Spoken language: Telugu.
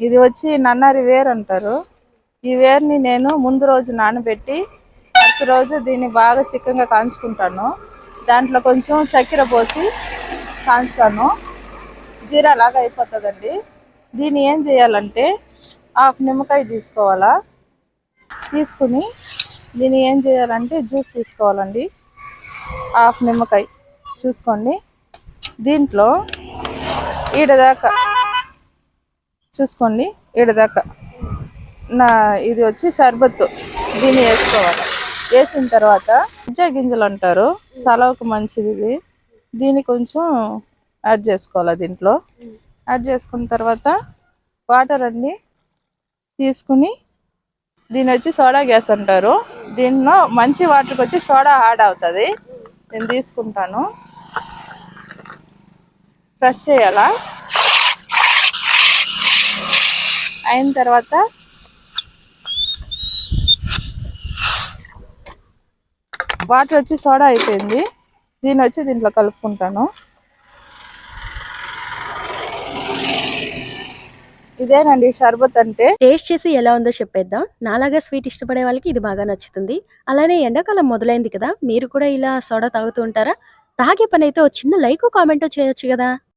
ఇది వచ్చి నన్నారి వేరు అంటారు. ఈ వేరుని నేను ముందు రోజు నానబెట్టి మరుసటి రోజు దీన్ని బాగా చిక్కగా కాంచుకుంటాను దాంట్లో కొంచెం చక్కెర పోసి కాంచుతాను జీరా లాగా అయిపోతుందండి. దీన్ని ఏం చేయాలంటే హాఫ్ నిమ్మకాయ తీసుకోవాలా? తీసుకుని దీన్ని ఏం చేయాలంటే జ్యూస్ తీసుకోవాలండి. హాఫ్ నిమ్మకాయ చూసుకోండి. దీంట్లో ఈడదాకా చూసుకోండి. ఈడదాకా నా ఇది వచ్చి షర్బత్ దీన్ని వేసుకోవాలి. వేసిన తర్వాత ఉజ్జా గింజలు అంటారు. సలవుకు మంచిది ఇది. దీన్ని కొంచెం యాడ్ చేసుకోవాలి దీంట్లో. యాడ్ చేసుకున్న తర్వాత వాటర్ అండి తీసుకుని దీని వచ్చి సోడా గ్యాస్ అంటారు. దీనిలో మంచి వాటర్కి వచ్చి సోడా యాడ్ అవుతుంది. నేను తీసుకుంటాను. ఫ్రెష్ చేయాలా? అయిన తర్వాత వాటర్ వచ్చి సోడా అయిపోయింది. దీని వచ్చి దీంట్లో కలుపుకుంటాను. ఇదేనండి షర్బత్ అంటే. టేస్ట్ చేసి ఎలా ఉందో చెప్పేద్దాం. నాలాగా స్వీట్ ఇష్టపడే వాళ్ళకి ఇది బాగా నచ్చుతుంది. అలానే ఎండాకాలం మొదలైంది కదా మీరు కూడా ఇలా సోడా తాగుతూ ఉంటారా? తాగే పని అయితే ఓ చిన్న లైక్ కామెంట్ చేయొచ్చు కదా.